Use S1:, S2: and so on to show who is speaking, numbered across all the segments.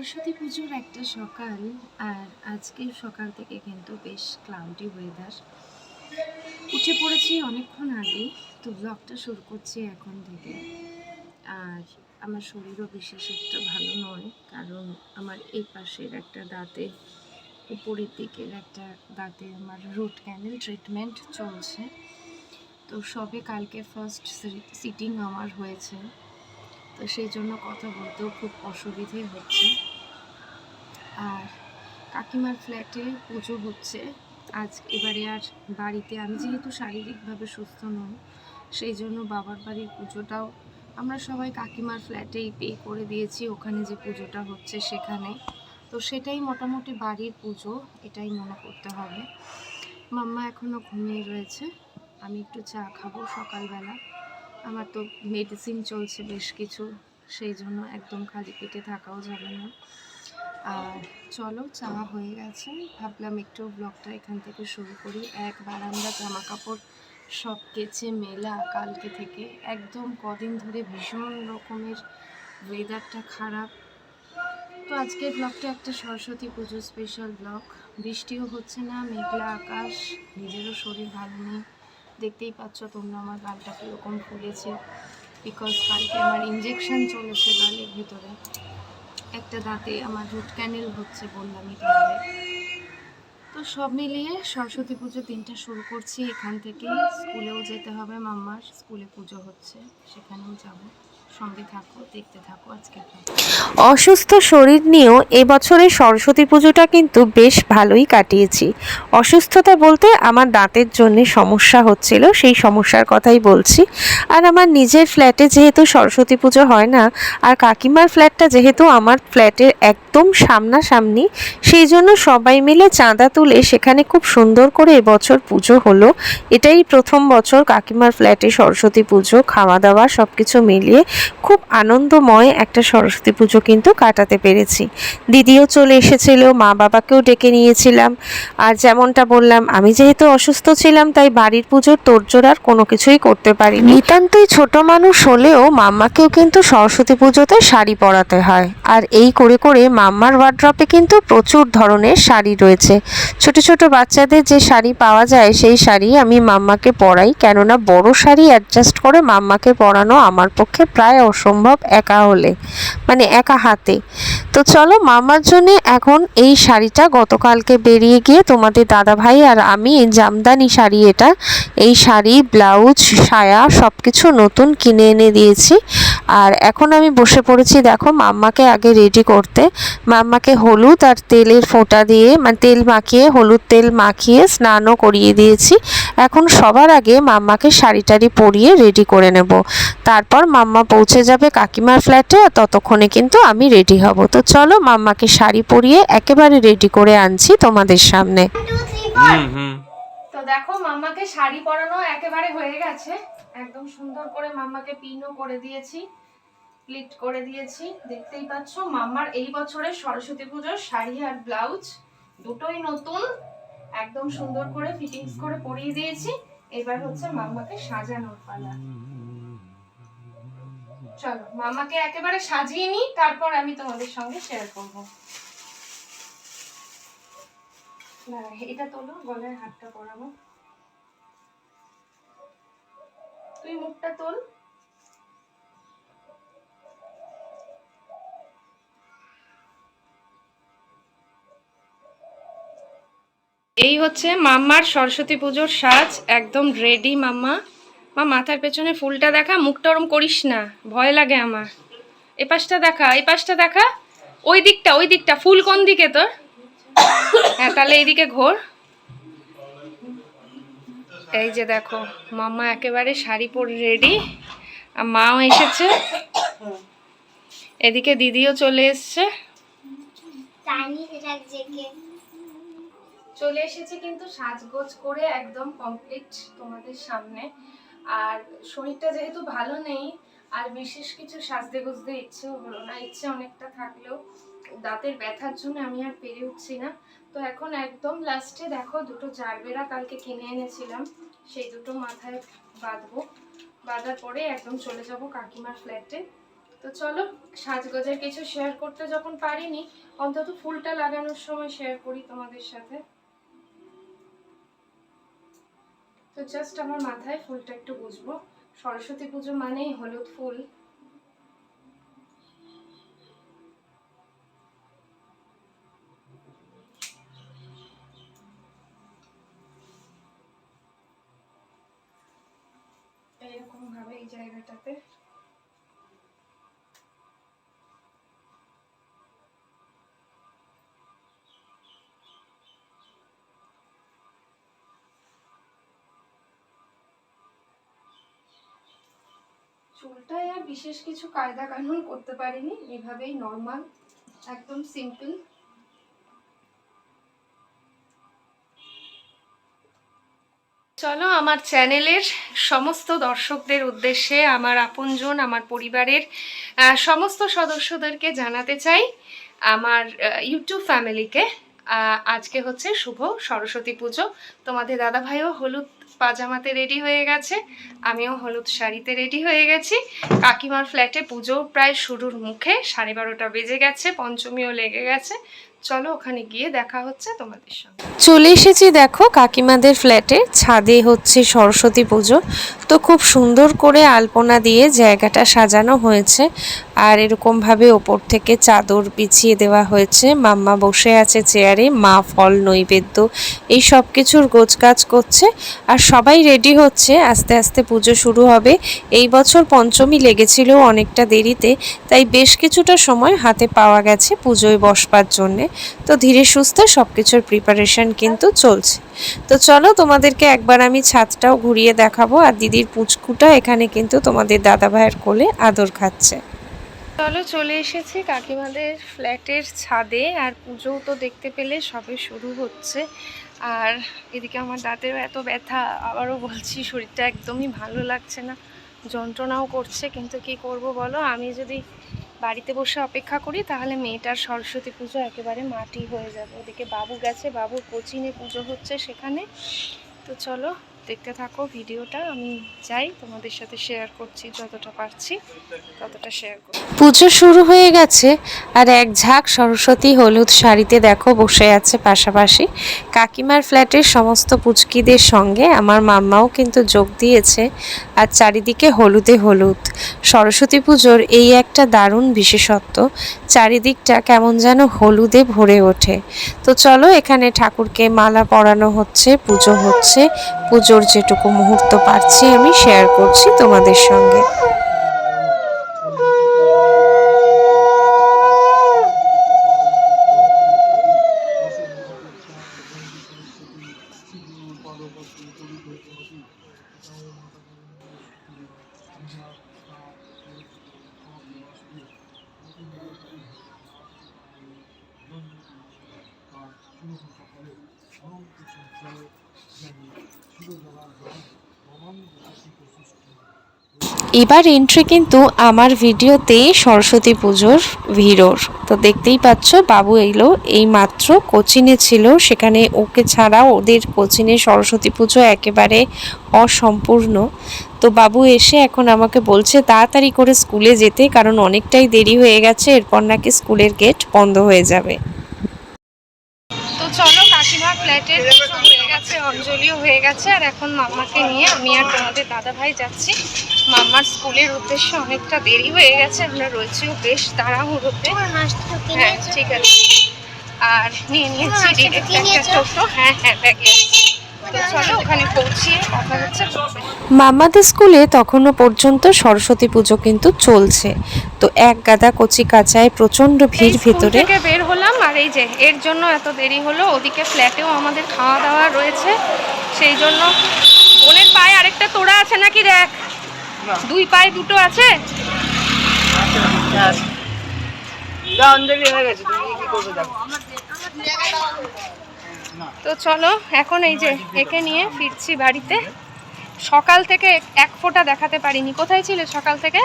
S1: সরস্বতী পুজোর একটা সকাল আর আজকের সকাল থেকে কিন্তু বেশ ক্লাউডি ওয়েদার উঠে পড়েছি অনেকক্ষণ আগে তো ব্লগটা শুরু করছি এখন থেকে। আর আমার শরীরও বিশেষ একটা ভালো নয়, কারণ আমার এই পাশের একটা দাঁতে, উপরের দিকের একটা দাঁতে আমার রুট ক্যানেল ট্রিটমেন্ট চলছে। তো সবে কালকে ফার্স্ট সিটিং আমার হয়েছে। তো সেই জন্য কথা বলতেও খুব অসুবিধে হচ্ছে। আর কাকিমার ফ্ল্যাটে পুজো হচ্ছে। আজ এবারে আর বাড়িতে আমি যেহেতু শারীরিকভাবে সুস্থ নই, সেই জন্য বাবার বাড়ির পুজোটাও আমরা সবাই কাকিমার ফ্ল্যাটেই পে করে দিয়েছি, ওখানে যে পুজোটা হচ্ছে সেখানে। তো সেটাই মোটামুটি বাড়ির পুজো, এটাই মনে করতে হবে। মাম্মা এখনও ঘুমিয়ে রয়েছে, আমি একটু চা খাব সকালবেলা। আমার তো মেডিসিন চলছে বেশ কিছু, সেই জন্য একদম খালি পেটে থাকাও যাবে না। আর চলো, চা হয়ে গেছে। ভাবলাম একটু ব্লগটা এখান থেকে শুরু করি। একবার আমরা জামা কাপড় সব কেচে মেলা কালকে থেকে। একদম কদিন ধরে ভীষণ রকমের ওয়েদারটা খারাপ। তো আজকের ব্লগটা একটা সরস্বতী পুজো স্পেশাল ব্লগ বৃষ্টিও হচ্ছে না, মেঘলা আকাশ, নিজেরও শরীর ভালো নেই। দেখতেই পাচ্ছ তোমরা আমার গালটা কীরকম ফুলেছে। বিকজ কালকে আমার ইঞ্জেকশন চলেছে গালের ভিতরে। একটা দাঁতে আমার রুট ক্যানেল হচ্ছে বললাম তোমাদের তো সব মিলিয়ে সরস্বতী পুজো দিনটা শুরু করছি এখান থেকে স্কুলেও যেতে হবে মাম্মার, স্কুলে পুজো হচ্ছে, সেখানেও যাব।
S2: অসুস্থ শরীর নিয়েও এবছরে সরস্বতী পুজোটা কিন্তু বেশ ভালোই কাটিয়েছি। অসুস্থতা বলতে আমার দাঁতের জন্য সমস্যা হচ্ছিল, সেই সমস্যার কথাই বলছি। আর আমার নিজের ফ্ল্যাটে যেহেতু সরস্বতী পুজো হয় না, আর কাকিমার ফ্ল্যাটটা যেহেতু আমার ফ্ল্যাটের একদম সামনাসামনি, সেই জন্য সবাই মিলে চাঁদা তুলে সেখানে খুব সুন্দর করে এবছর পুজো হলো। এটাই প্রথম বছর কাকিমার ফ্ল্যাটে সরস্বতী পুজো, খাওয়া দাওয়া সব কিছু মিলিয়ে খুব আনন্দময় একটা সরস্বতী পুজো কিন্তু কাটাতে পেরেছি। দিদিও চলে এসেছিল, মা বাবাকেও ডেকে নিয়েছিলাম। আর যেমনটা বললাম, আমি যেহেতু অসুস্থ ছিলাম, তাই বাড়ির পুজোর তোড়জোড় আর কোনো কিছুই করতে পারি নিতান্তই ছোট মানুষ হলেও মাম্মাকেও কিন্তু সরস্বতী পুজোতে শাড়ি পরাতে হয়। আর এই করে করে মাম্মার ওয়ার্ড্রপে কিন্তু প্রচুর ধরনের শাড়ি রয়েছে। ছোট ছোট বাচ্চাদের যে শাড়ি পাওয়া যায়, সেই শাড়ি আমি মাম্মাকে পরাই। কেননা বড় শাড়ি অ্যাডজাস্ট করে মাম্মাকে পরানো আমার পক্ষে প্রায় অসম্ভব একা হলে মানে একা হাতে। তো চলো মামার জন্যে এখন এই শাড়িটা গতকালকে বেরিয়ে গিয়ে তোমাদের দাদা ভাই আর আমি জামদানি শাড়ি এটা, এই শাড়ি, ব্লাউজ, সায়া সব কিছু নতুন কিনে এনে দিয়েছি। আর এখন আমি বসে পড়েছি দেখো মাম্মাকে আগে রেডি করতে। মাম্মাকে হলুদ আর তেলের ফোঁটা দিয়ে মানে তেল মাখিয়ে হলুদ তেল মাখিয়ে স্নানও করিয়ে দিয়েছি। এখন সবার আগে মাম্মাকে শাড়ি টাড়ি পরিয়ে রেডি করে নেব। তারপর মাম্মা পৌঁছে যাবে কাকিমার ফ্ল্যাটে আর ততক্ষণে কিন্তু আমি রেডি হব। তো চলো মাম্মাকে শাড়ি পরিয়ে একেবারে রেডি করে আনছি তোমাদের সামনে।
S3: হুম হুম।
S1: দেখো, মাম্মাকে শাড়ি পরানো একেবারে হয়ে গেছে। একদম সুন্দর করে মাম্মাকে পিনও করে দিয়েছি প্লিট করে দিয়েছি। দেখতেই পাচ্ছ, মাম্মার এই বছরের সরস্বতী পুজোর শাড়ি আর ব্লাউজ দুটোই নতুন। একদম সুন্দর করে ফিটিংস করে পরিয়ে দিয়েছি। এবার হচ্ছে মাম্মাকে সাজানোর পালা। চলো মামাকে একেবারে সাজিয়ে নিই, তারপর আমি তোমাদের সঙ্গে শেয়ার করব। এটা তোলো, গলায় হাতটা পরাবো। তুই মুখটা তোল। এই হচ্ছে মাম্মার সরস্বতী পুজোর সাজ, একদম রেডি মাম্মা। মা, মাথার পেছনে ফুলটা দেখা, মুখটা ওরম করিস না, ভয় লাগে আমার। এ পাশটা দেখা এই পাশটা দেখা, ওই দিকটা ওই দিকটা, ফুল কোন দিকে তোর? হ্যাঁ তাহলে এইদিকে ঘোর। এই যে দেখো মাম্মা একেবারে শাড়ি পরে রেডি আর মাও এসেছে। এদিকে দিদিও চলে এসছে। চলে এসেছে কিন্তু সাজগোজ করে একদম কমপ্লিট তোমাদের সামনে। আর শরীরটা যেহেতু ভালো নেই আর বিশেষ কিছু সাজতে গুজতে ইচ্ছেও হলো না। ইচ্ছে অনেকটা থাকলেও দাঁতের ব্যথার জন্য আমি আর পেরে উঠছি না। তো এখন একদম লাস্টে দেখো দুটো জারবেরা কালকে কিনে এনেছিলাম। সেই দুটো মাথায় বাঁধবো। বাঁধার পরে একদম চলে যাব কাকিমার ফ্ল্যাটে তো চলো সাজগোজের কিছু শেয়ার করতে যখন পারিনি, অন্তত ফুলটা লাগানোর সময় শেয়ার করি তোমাদের সাথে। তো জাস্ট আমার মাথায় ফুলটা একটু বুঝব সরস্বতী পুজো মানেই হলুদ ফুল। এরকম ভাবে এই জায়গাটাতে চুলটায় আর বিশেষ কিছু কায়দা কানুন করতে পারিনি, এভাবেই নর্মাল একদম সিম্পল চলো আমার চ্যানেলের সমস্ত দর্শকদের উদ্দেশ্যে, আমার আপনজন, আমার পরিবারের সমস্ত সদস্যদেরকে জানাতে চাই, আমার ইউটিউব ফ্যামিলিকে আজকে হচ্ছে শুভ সরস্বতী পুজো। তোমাদের দাদা ভাইও হলুদ পাজামাতে রেডি হয়ে গেছে। আমিও হলুদ শাড়িতে রেডি হয়ে গেছি। কাকিমার ফ্ল্যাটে পুজো প্রায় শুরুর মুখে, সাড়ে বারোটা বেজে গেছে, পঞ্চমীও লেগে গেছে। চলো ওখানে গিয়ে দেখা হচ্ছে তোমাদের সঙ্গে।
S2: চলে এসেছি দেখো কাকিমাদের ফ্ল্যাটে, ছাদে হচ্ছে সরস্বতী পুজো। তো খুব সুন্দর করে আলপনা দিয়ে জায়গাটা সাজানো হয়েছে। আর এরকমভাবে ওপর থেকে চাদর বিছিয়ে দেওয়া হয়েছে। মাম্মা বসে আছে চেয়ারে, মা ফল, নৈবেদ্য, এই সব কিছুর গোছগাছ করছে। আর সবাই রেডি হচ্ছে, আস্তে আস্তে পুজো শুরু হবে। এই বছর পঞ্চমী লেগেছিল অনেকটা দেরিতে, তাই বেশ কিছুটা সময় হাতে পাওয়া গেছে পুজোয় বসবার জন্যে। তো ধীরে সুস্থে সব কিছুর প্রিপারেশন কিন্তু চলছে। তো চলো তোমাদেরকে একবার আমি ছাদটাও ঘুরিয়ে দেখাবো আর দিদির পুচকুটা এখানে কিন্তু তোমাদের দাদা ভাইয়ের কোলে আদর খাচ্ছে।
S1: চলো চলে এসেছি কাকিমাদের ফ্ল্যাটের ছাদে আর পুজোও তো দেখতে পেলে সবে শুরু হচ্ছে। আর এদিকে আমার দাঁতেও এত ব্যথা, আবারও বলছি শরীরটা একদমই ভালো লাগছে না। যন্ত্রণাও করছে, কিন্তু কি করব বলো? আমি যদি বাড়িতে বসে অপেক্ষা করি, তাহলে মেয়েটার সরস্বতী পুজো একেবারে মাটি হয়ে যাবে। ওদিকে বাবু গেছে, বাবুর কোচিনে পুজো হচ্ছে সেখানে। তো চলো দেখতে থাকো ভিডিওটা। আমি চাই তোমাদের সাথে শেয়ার করছি যতটা পারছি, ততটা শেয়ার করছি।
S2: পুজো শুরু হয়ে গেছে, আর এক ঝাঁক সরস্বতী হলুদ শাড়িতে দেখো বসে আছে পাশাপাশি। কাকিমার ফ্ল্যাটের সমস্ত পুচকিদের সঙ্গে আমার মাম্মাও কিন্তু যোগ দিয়েছে, আর চারিদিকে হলুদে হলুদ। সরস্বতী পুজোর এই একটা দারুণ বিশেষত্ব, চারিদিকটা কেমন যেন হলুদে ভরে ওঠে। তো চলো এখানে ঠাকুরকে মালা পরানো হচ্ছে, পুজো হচ্ছে পুজোর যেটুকু মুহূর্ত পারছি আমি শেয়ার করছি তোমাদের সঙ্গে। এবার এন্ট্রি কিন্তু আমার ভিডিওতে সরস্বতী পুজোর ভিড়োর। তো দেখতেই পাচ্ছ, বাবু এলো, এই মাত্র কোচিনে ছিল। সেখানে ওকে ছাড়া ওদের কোচিনে সরস্বতী পুজো একেবারে অসম্পূর্ণ। তো বাবু এসে এখন আমাকে বলছে, তাড়াতাড়ি করে স্কুলে যেতে, কারণ অনেকটাই দেরি হয়ে গেছে, এরপর নাকি স্কুলের গেট বন্ধ হয়ে যাবে
S1: তো চলো কাকিমার ফ্ল্যাটের পুজো হয়ে অঞ্জলিও হয়ে গেছে আর এখন মাম্মাকে নিয়ে আমি আর তোমাদের দাদা ভাই যাচ্ছি। মাম্মার স্কুলের উদ্দেশ্যে অনেকটা দেরি হয়ে গেছে আমরা রয়েছিও বেশ তাড়াহুড়োতে। হ্যাঁ ঠিক আছে। আর নিয়ে নিয়েছি একটা টোটো হ্যাঁ হ্যাঁ ব্যাগে চলো ওখানে পৌঁছিয়ে কথা হচ্ছে।
S2: মামাদের স্কুলে তখনও পর্যন্ত সরস্বতী পুজো কিন্তু চলছে। তো এক গাদা কচি কাচায় প্রচণ্ড ভিড় ভেতরে
S1: বের হলাম আর এই যে এর জন্য এত দেরি হলো ওদিকে ফ্ল্যাটেও আমাদের খাওয়া দাওয়া রয়েছে। সেই জন্য বোনের পায়ে আরেকটা তোড়া আছে নাকি দেখ? দুই পায়ে দুটো আছে?
S3: অঞ্জলি হয়ে গেছে তুমি কি করবে দেখো।
S1: তো চলো এখন এই যে একে নিয়ে ফিরছি বাড়িতে। সকাল থেকে এক ফোঁটা দেখাতে পারিনি। কোথায় ছিলে সকাল থেকে?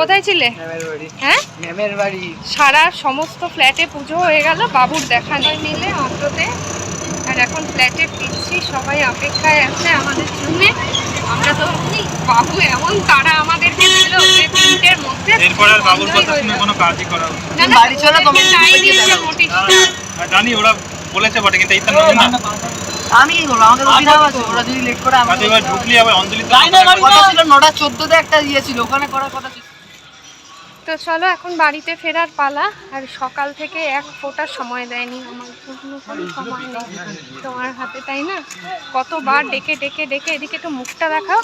S1: কোথায় ছিলে? হ্যাঁ? সারা সমস্ত ফ্ল্যাটে পুজো হয়ে গেল বাবুর দেখা নেই মিলে অন্ততে আর এখন ফ্ল্যাটে ফিরছি সবাই অপেক্ষায় আছে আমাদের জন্য। আমরা তো বাবু এমন তারা আমাদেরকে দিল যে তিনটের মধ্যে
S4: এরপর আর বাবুর কথা শুনে কোনো কাজই করা
S1: না,
S3: বাড়ি চলো,
S1: দিয়েছে
S4: জানি ওরা বলেছে বটে কিন্তু এই তো নেবে না।
S3: আমি কি করব আমাদের অভিনব আছে ওরা যদি লেট করে
S4: এবার ঢুকলি আবার অঞ্জলি তো
S3: কথা ছিল নটা চোদ্দতে একটা ইয়ে ছিল ওখানে করার কথা ছিল।
S1: তো চলো এখন বাড়িতে ফেরার পালা আর সকাল থেকে এক ফোঁটা সময় দেয়নি আমার। কোনো কোনো সময় নেই। তোমার হাতে তাই না? কতবার ডেকে ডেকে ডেকে এদিকে একটু মুখটা দেখাও।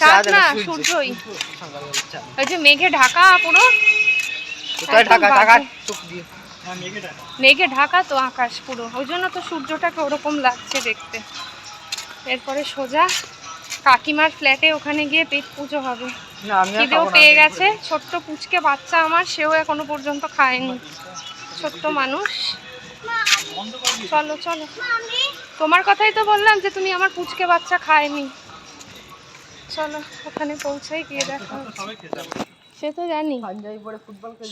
S1: চাঁদ না সূর্যই।
S3: সকালবেলা
S1: ওই যে মেঘে ঢাকা পুরো।
S3: ঢাকা? ঢাকা চোখ দিয়ে।
S4: মেঘে
S1: ঢাকা। তো আকাশ পুরো। ওই জন্য তো সূর্যটাকে ওরকম লাগছে দেখতে। এরপরে সোজা কাকিমার ফ্ল্যাটে ওখানে গিয়ে পেট পুজো হবে। খিদেও পেয়ে গেছে। ছোট্ট পুচকে বাচ্চা আমার সেও এখনও পর্যন্ত খায়নি। ছোট্ট মানুষ। চলো চলো। তোমার কথাই তো বললাম যে তুমি আমার পুচকে বাচ্চা খায়নি। চলো ওখানে পৌঁছাই গিয়ে দেখা সে তো জানি।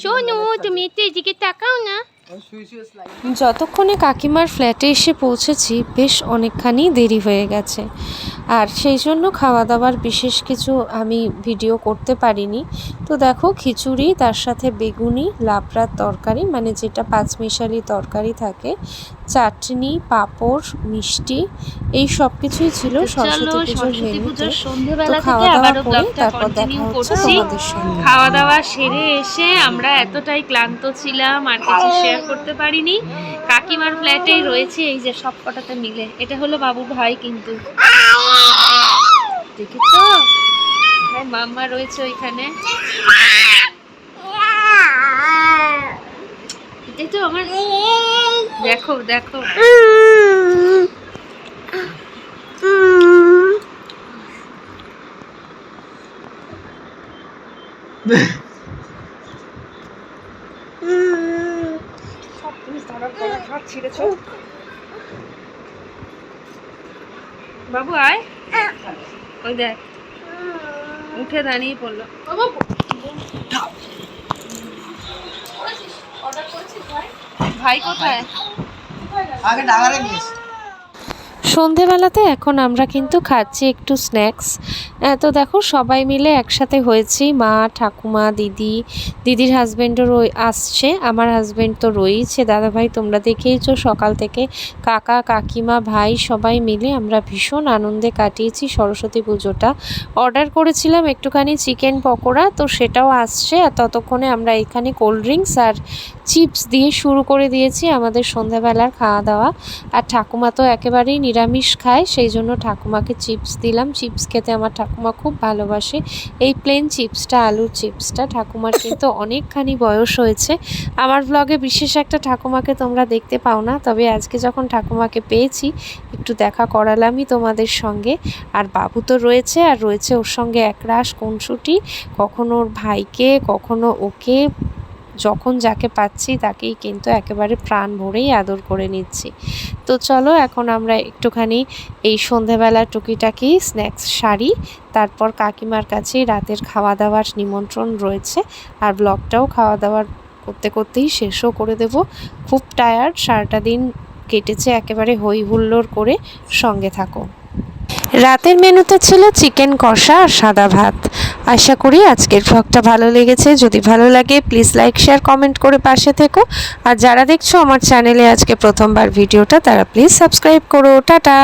S1: শোনো তুমি একটু এদিকে তাকাও না।
S2: যতক্ষণে কাকিমার ফ্ল্যাটে এসে পৌঁছেছি বেশ অনেকখানি দেরি হয়ে গেছে। আর সেই জন্য খাওয়া দাওয়ার বিশেষ কিছু আমি ভিডিও করতে পারিনি। তো দেখো খিচুড়ি তার সাথে বেগুনি লাবড়ার তরকারি মানে যেটা পাঁচমিশালি তরকারি থাকে চাটনি পাঁপড় মিষ্টি এই সব কিছুই ছিল সরস্বতী পুজোর মেনুতে তো। খাওয়া দাওয়া করে তারপর দেখা হচ্ছে তোমাদের সঙ্গে।
S1: খাওয়া দাওয়া সেরে এসে আমরা এতটাই ক্লান্ত ছিলাম আর কিছু শেয়ার করতে পারিনি। কাকিমার ফ্ল্যাটেই রয়েছে এই যে সব কটাতে মিলে। এটা হলো বাবুর ভাই কিন্তু। দেখেছ? মাম্মা রয়েছে ওইখানে। এটাই তো আমার দেখো দেখো। সব তুমি ধরার পরে হাত ছিঁড়েছো। বাবু আয়। ওই দেখ। উঠে দাঁড়িয়ে পড়ল। ভাই কোথায়
S3: আগে ডাগারে নিয়েছি
S2: সন্ধেবেলাতে এখন আমরা কিন্তু খাচ্ছি একটু স্ন্যাক্স। তো দেখো সবাই মিলে একসাথে হয়েছি, মা, ঠাকুমা, দিদি, দিদির হাজব্যান্ডও রই, আসছে, আমার হাজব্যান্ড তো রয়েছে দাদাভাই, তোমরা দেখেইছো সকাল থেকে কাকা, কাকিমা, ভাই সবাই মিলে আমরা ভীষণ আনন্দে কাটিয়েছি সরস্বতী পুজোটা। অর্ডার করেছিলাম একটুখানি চিকেন পকোড়া, তো সেটাও আসছে আর ততক্ষণে আমরা এখানে কোল্ড ড্রিঙ্কস আর চিপস দিয়ে শুরু করে দিয়েছি আমাদের সন্ধ্যাবেলার খাওয়া দাওয়া আর ঠাকুমা তো একেবারেই নিরামিষ খায়, সেই জন্য ঠাকুমাকে চিপস দিলাম। চিপস খেতে আমার ঠাকুমা খুব ভালোবাসে। এই প্লেন চিপসটা আলুর চিপসটা ঠাকুমার কিন্তু অনেকখানি বয়স হয়েছে। আমার ব্লগে বিশেষ একটা ঠাকুমাকে তোমরা দেখতে পাও না, তবে আজকে যখন ঠাকুমাকে পেয়েছি, একটু দেখা করালামই তোমাদের সঙ্গে। আর বাবু তো রয়েছে, আর রয়েছে ওর সঙ্গে একরাশ, কোনসুটি। কখনো ওর ভাইকে, কখনো ওকে। যখন যাকে পাচ্ছি তাকেই কিন্তু একেবারে প্রাণ ভরেই আদর করে নিচ্ছি। তো চলো এখন আমরা একটুখানি এই সন্ধেবেলা টুকিটাকি স্ন্যাক্স সারি তারপর কাকিমার কাছেই রাতের খাওয়া দাওয়ার নিমন্ত্রণ রয়েছে আর ব্লগটাও খাওয়া দাওয়ার করতে করতেই শেষও করে দেব। খুব টায়ার্ড সারাটা দিন কেটেছে একেবারে হই হুল্লোড় করে সঙ্গে থাকো। রাতের মেনুতে ছিল চিকেন কষা আর সাদা ভাত। আশা করি আজকের ভ্লগটা ভালো লেগেছে। যদি ভালো লাগে প্লিজ লাইক শেয়ার কমেন্ট করে পাশে থেকো। আর যারা দেখছ আমার চ্যানেলে আজকে প্রথমবার ভিডিওটা, তারা প্লিজ সাবস্ক্রাইব করো। টাটা!